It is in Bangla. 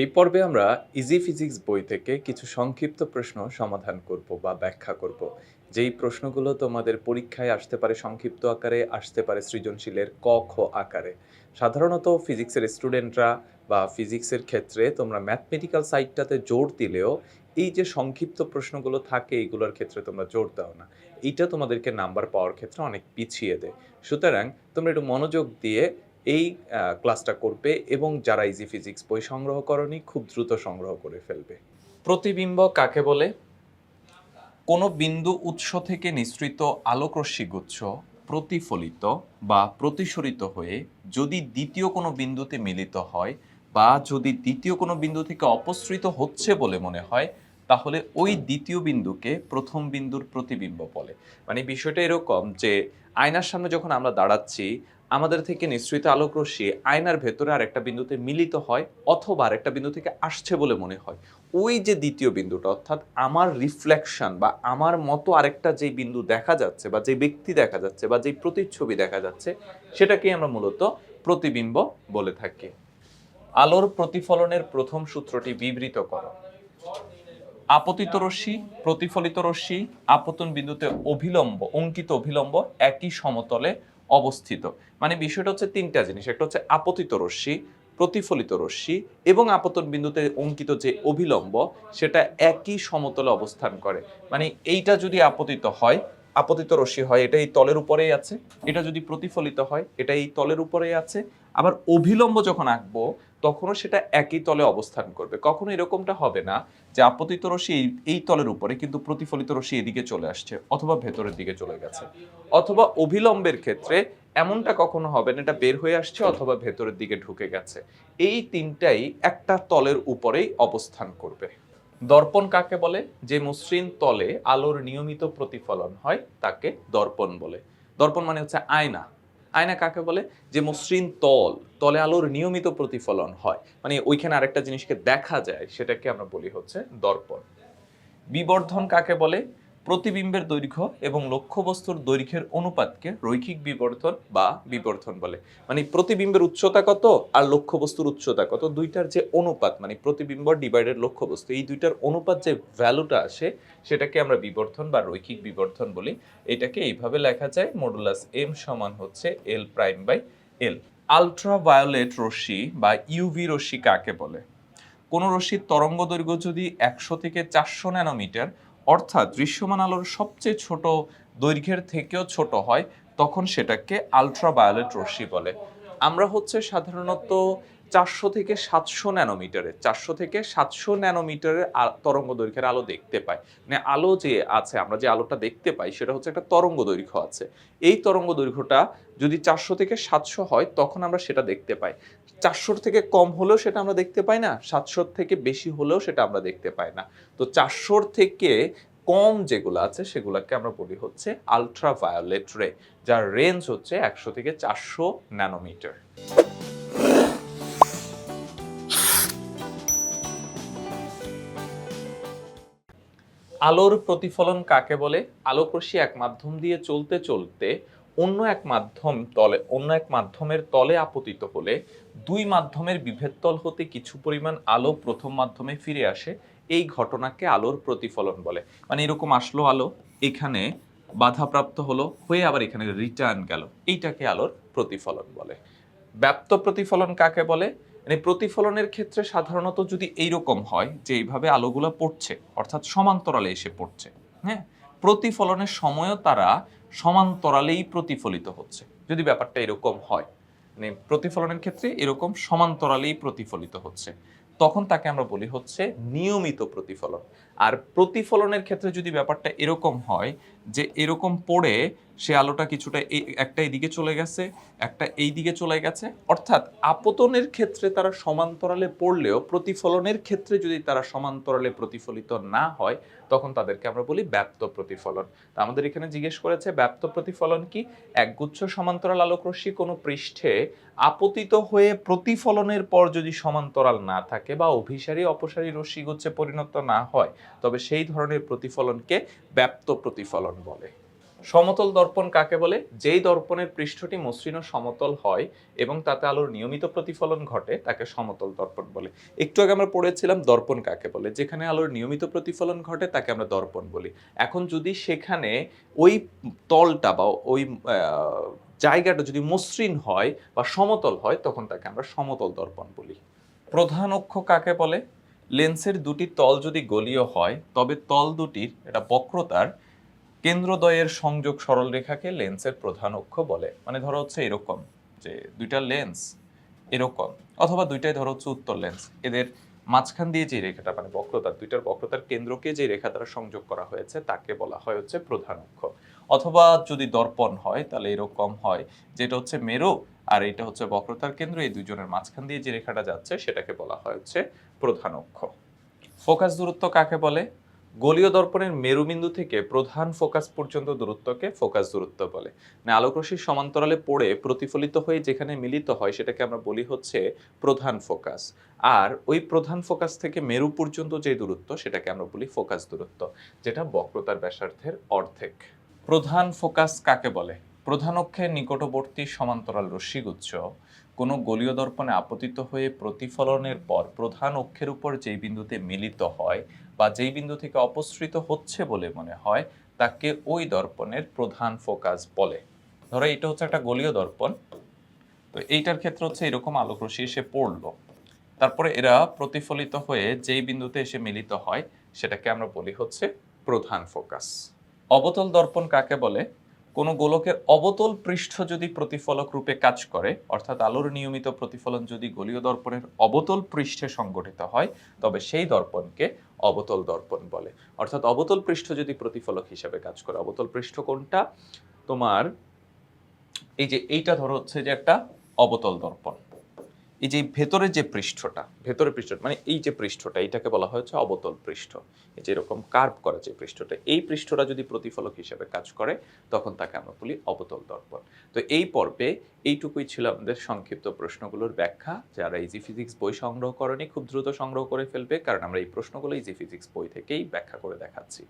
এই পর্বে আমরা ইজি ফিজিক্স বই থেকে কিছু সংক্ষিপ্ত প্রশ্ন সমাধান করব বা ব্যাখ্যা করব। যেই প্রশ্নগুলো তোমাদের পরীক্ষায় আসতে পারে, সংক্ষিপ্ত আকারে আসতে পারে, সৃজনশীলের ক, খ আকারে। সাধারণত ফিজিক্সের স্টুডেন্টরা বা ফিজিক্সের ক্ষেত্রে তোমরা ম্যাথমেটিক্যাল সাইডটাতে জোর দিলেও এই যে সংক্ষিপ্ত প্রশ্নগুলো থাকে, এইগুলোর ক্ষেত্রে তোমরা জোর দাও না। এইটা তোমাদেরকে নাম্বার পাওয়ার ক্ষেত্রে অনেক পিছিয়ে দেয়। সুতরাং তোমরা একটু মনোযোগ দিয়ে এই ক্লাসটা করবে এবং যারা ইজি ফিজিক্স বই সংগ্রহ করনি খুব দ্রুত সংগ্রহ করে ফেলবে। প্রতিবিম্ব কাকে বলে? কোনো বিন্দু উৎস থেকে নিঃসৃত আলোকরশ্মি গুচ্ছ প্রতিফলিত বা প্রতিসরিত হয়ে যদি দ্বিতীয় কোনো বিন্দুতে মিলিত হয় বা যদি দ্বিতীয় কোনো বিন্দু থেকে অপসৃত হচ্ছে বলে মনে হয়, তাহলে ওই দ্বিতীয় বিন্দুকে প্রথম বিন্দুর প্রতিবিম্ব বলে। মানে বিষয়টা এরকম যে আয়নার সামনে যখন আমরা দাঁড়াচ্ছি আমাদের থেকে নিঃসৃত আলোকরশ্মি আয়নার ভেতরে আর একটা বিন্দুতে মিলিত হয় অথবা আর একটা বিন্দু থেকে আসছে বলে মনে হয়। ওই যে দ্বিতীয় বিন্দুটা, অর্থাৎ আমার রিফ্লেকশন বা আমার মতো আরেকটা যে বিন্দু দেখা যাচ্ছে বা যে ব্যক্তি দেখা যাচ্ছে বা যে প্রতিচ্ছবি দেখা যাচ্ছে, সেটাকেই আমরা মূলত প্রতিবিম্ব বলে থাকি। আলোর প্রতিফলনের প্রথম সূত্রটি বিবৃত করো। আপতিত রশ্মি, প্রতিফলিত রশ্মি, আপতন বিন্দুতে অভিলম্ব, অঙ্কিত অভিলম্ব একই সমতলে অবস্থিত। মানে বিষয়টা হচ্ছে তিনটা জিনিস। একটা হচ্ছে আপতিত রশ্মি, প্রতিফলিত রশ্মি এবং আপতন বিন্দুতে অঙ্কিত যে অভিলম্ব সেটা একই সমতলে অবস্থান করে। মানে এইটা যদি আপতিত হয়, আপতিত রশ্মি হয়, এটা এই তলের উপরেই আছে। এটা যদি প্রতিফলিত হয়, এটা এই তলের উপরেই আছে। আবার অভিলম্ব যখন আঁকবো তখনও সেটা একই তলে অবস্থান করবে। কখনো এরকমটা হবে না যে আপতিত রশ্মি এই- তলের উপরে কিন্তু প্রতিফলিত রশ্মি এদিকে চলে আসছে অথবা ভেতরের দিকে চলে গেছে। অথবা অভিলম্বের ক্ষেত্রে এমনটা কখনো হবে না, এটা বের হয়ে আসছে অথবা ভেতরের দিকে ঢুকে গেছে। এই তিনটাই একটা তলের উপরেই অবস্থান করবে। দর্পণ কাকে বলে? যে মসৃণ তলে আলোর নিয়মিত প্রতিফলন হয় তাকে দর্পণ বলে। দর্পণ মানে হচ্ছে আয়না। আয়না কাকে বলে? যে মসৃণ তল, তলে আলোর নিয়মিত প্রতিফলন হয়। মানে ওইখানে আরেকটা জিনিসকে দেখা যায়, সেটাকে আমরা বলি হচ্ছে দর্পণ। বিবর্ধন কাকে বলে? প্রতিবিম্বের দৈর্ঘ্য এবং লক্ষ্যবস্তুর দৈর্ঘ্যের অনুপাতকে রৈখিক বিবর্তন বা বিবর্তন বলে। মানে প্রতিবিম্বের উচ্চতা কত আর লক্ষ্যবস্তুর উচ্চতা কত? দুইটার যে অনুপাত মানে প্রতিবিম্ব ডিভাইডেড লক্ষ্যবস্তু, এই দুইটার অনুপাত যে ভ্যালুটা আসে, সেটাকে আমরা বিবর্তন বা রৈখিক বিবর্ধন বলি। এটাকে এইভাবে লেখা যায় মডুলাস এম সমান হচ্ছে L prime by L ultraviolet রশ্মি বা ইউভি রশ্মি কাকে বলে? কোনো রশ্মির তরঙ্গ দৈর্ঘ্য যদি একশো থেকে চারশো ন্যানোমিটার অর্থাৎ দৃশ্যমান আলোর সবচেয়ে ছোট দৈর্ঘ্যের থেকেও ছোট হয়, তখন সেটাকে আলট্রাভায়োলেট রশ্মি বলে। আমরা হচ্ছে সাধারণত চারশো থেকে সাতশো ন্যানোমিটারের, চারশো থেকে সাতশো ন্যানোমিটারের তরঙ্গ দৈর্ঘ্যের আলো দেখতে পাই মানে আলো যে আছে, আমরা যে আলোটা দেখতে পাই, সেটা হচ্ছে একটা তরঙ্গ দৈর্ঘ্য আছে। এই তরঙ্গ দৈর্ঘ্যটা যদি চারশো থেকে সাতশো হয়, তখন আমরা সেটা দেখতে পাই। চারশোর থেকে কম হলেও সেটা আমরা দেখতে পাই না, সাতশোর থেকে বেশি হলেও সেটা আমরা দেখতে পাই না। তো চারশোর থেকে কম যেগুলো আছে, সেগুলোকে আমরা বলি হচ্ছে আলট্রা ভায়োলেট রে যার রেঞ্জ হচ্ছে একশো থেকে চারশো ন্যানোমিটার। আলোর প্রতিফলন কাকে বলে? আলোকরশ্মি এক মাধ্যম দিয়ে চলতে চলতে অন্য এক মাধ্যম তলে, অন্য এক মাধ্যমের তলে আপতিত হলে দুই মাধ্যমের বিভেদ তল হতে কিছু পরিমাণ আলো প্রথম মাধ্যমে ফিরে আসে। এই ঘটনাকে আলোর প্রতিফলন বলে। মানে এরকম আসলো আলো, এখানে বাধাপ্রাপ্ত হলো, হয়ে আবার এখানে রিটার্ন গেল। এইটাকে আলোর প্রতিফলন বলে। ব্যাপ্ত প্রতিফলন কাকে বলে? মানে প্রতিফলনের ক্ষেত্রে সাধারণত যদি এইরকম হয় যে এইভাবে আলোগুলো পড়ছে, অর্থাৎ সমান্তরালে এসে পড়ছে হ্যাঁ? প্রতিফলনের সময়ও তারা সমান্তরালেই প্রতিফলিত হচ্ছে, যদি ব্যাপারটা এরকম হয়। মানে প্রতিফলনের ক্ষেত্রে এরকম সমান্তরালেই প্রতিফলিত হচ্ছে। তখন তাকে আমরা বলি হচ্ছে নিয়মিত প্রতিফলন। আর প্রতিফলনের ক্ষেত্রে যদি ব্যাপারটা এরকম হয় যে এরকম পড়ে সে আলোটা কিছুটা এই, একটা এইদিকে চলে গেছে, একটা এই দিকে চলে গেছে। অর্থাৎ আপতনের ক্ষেত্রে তারা সমান্তরালে পড়লেও প্রতিফলনের ক্ষেত্রে যদি তারা সমান্তরালে প্রতিফলিত না হয়, তখন তাদেরকে আমরা বলি ব্যাপ্ত প্রতিফলন। তা আমাদের এখানে জিজ্ঞেস করেছে, ব্যাপ্ত প্রতিফলন কি? একগুচ্ছ সমান্তরাল আলোকরশ্মি কোনো পৃষ্ঠে আপতিত হয়ে প্রতিফলনের পর যদি সমান্তরাল না থাকে বা অভিসারী অপসারী রশ্মিগুচ্ছে পরিণত না হয়, তবে সেই ধরনের প্রতিফলনকে ব্যাপ্ত প্রতিফলন বলে। সমতল দর্পণ কাকে বলে? যেই দর্পণের পৃষ্ঠটি মসৃণ সমতল হয় এবং তাতে আলোর নিয়মিত প্রতিফলন ঘটে, তাকে সমতল দর্পণ বলে। একটু আগে আমরা পড়েছিলাম দর্পণ কাকে বলে, যেখানে আলোর নিয়মিত প্রতিফলন ঘটে, তাকে আমরা দর্পণ বলি। এখন যদি সেখানে ওই তলটা বা ওই জায়গাটা যদি মসৃণ হয় বা সমতল হয়, তখন তাকে আমরা সমতল দর্পণ বলি। প্রধান অক্ষ কাকে বলে? লেন্সের দুটি তল যদি গলীয় হয়, তবে তল দুটির, এটা বক্রতার কেন্দ্রদ্বয়ের সংযোগ সরলরেখাকে লেন্সের প্রধান অক্ষ বলে। মানে ধরো হচ্ছে এরকম, যে দুইটা লেন্স এরকম, অথবা দুইটাই ধরো হচ্ছে উত্তর লেন্স। এদের মাঝখান দিয়ে যে রেখাটা মানে বক্রতার, দুইটার বক্রতার কেন্দ্রকে যে রেখা দ্বারা সংযোগ করা হয়েছে, তাকে বলা হয় হচ্ছে প্রধান অক্ষ। অথবা যদি দর্পণ হয়, তাহলে এরকম হয়, যেটা হচ্ছে মেরু আর এটা হচ্ছে বক্রতার কেন্দ্র। এই দুইজনের মাঝখান দিয়ে যে রেখাটা যাচ্ছে, সেটাকে বলা হয় হচ্ছে প্রধান অক্ষ। ফোকাস দূরত্ব কাকে বলে? গোলীয় দর্পণের মেরুবিন্দু থেকে প্রধান ফোকাস পর্যন্ত দূরত্বকে ফোকাস দূরত্ব বলে। মানে আলোকরশ্মির সমান্তরালে পড়ে প্রতিফলিত হয়ে যেখানে মিলিত হয় সেটাকে আমরা বলি হচ্ছে প্রধান ফোকাস। আর ওই প্রধান ফোকাস থেকে মেরু পর্যন্ত যে দূরত্ব সেটাকে আমরা বলি ফোকাস দূরত্ব, যেটা বক্রতার ব্যাসার্ধের অর্ধেক। প্রধান ফোকাস কাকে বলে? প্রধান অক্ষের নিকটবর্তী সমান্তরাল রশ্মিগুচ্ছ কোনো গোলীয় দর্পণে আপতিত হয়ে প্রতিফলনের পর প্রধান অক্ষের উপর যেই বিন্দুতে মিলিত হয় বা যেই বিন্দু থেকে অপসৃত হচ্ছে বলে মনে হয়, তাকে ওই দর্পণের প্রধান ফোকাস বলে। ধরো এটা হচ্ছে একটা গোলীয় দর্পণ। তো এইটার ক্ষেত্রে হচ্ছে এরকম আলোক রশ্মি এসে পড়ল। তারপরে এরা প্রতিফলিত হয়ে যেই বিন্দুতে এসে মিলিত হয়, সেটাকে আমরা বলি হচ্ছে প্রধান ফোকাস। অবতল দর্পণ কাকে বলে? কোনো গোলকের অবতল পৃষ্ঠ যদি প্রতিফলক রূপে কাজ করে, অর্থাৎ আলোর নিয়মিত প্রতিফলন যদি গোলীয় দর্পণের অবতল পৃষ্ঠে সংগঠিত হয়, তবে সেই দর্পণকে অবতল দর্পণ বলে। অর্থাৎ অবতল পৃষ্ঠ যদি প্রতিফলক হিসেবে কাজ করে, অবতল পৃষ্ঠ কোনটা? তোমার এই যে এইটা ধরো হচ্ছে যে একটা অবতল দর্পণ। এই যে ভেতরের যে পৃষ্ঠটা ভেতরের পৃষ্ঠটা মানে এই যে পৃষ্ঠটা এইটাকে বলা হয়েছে অবতল পৃষ্ঠ। এই যে এরকম কার্ভ করা যে পৃষ্ঠটা, এই পৃষ্ঠটা যদি প্রতিফলক হিসেবে কাজ করে, তখন তাকে আমরা বলি অবতল দর্পণ। তো এই পর্বে এইটুকুই ছিল আমাদের সংক্ষিপ্ত প্রশ্নগুলোর ব্যাখ্যা। যারা ইজি ফিজিক্স বই সংগ্রহ করেনি, খুব দ্রুত সংগ্রহ করে ফেলবে, কারণ আমরা এই প্রশ্নগুলো ইজি ফিজিক্স বই থেকেই ব্যাখ্যা করে দেখাচ্ছি।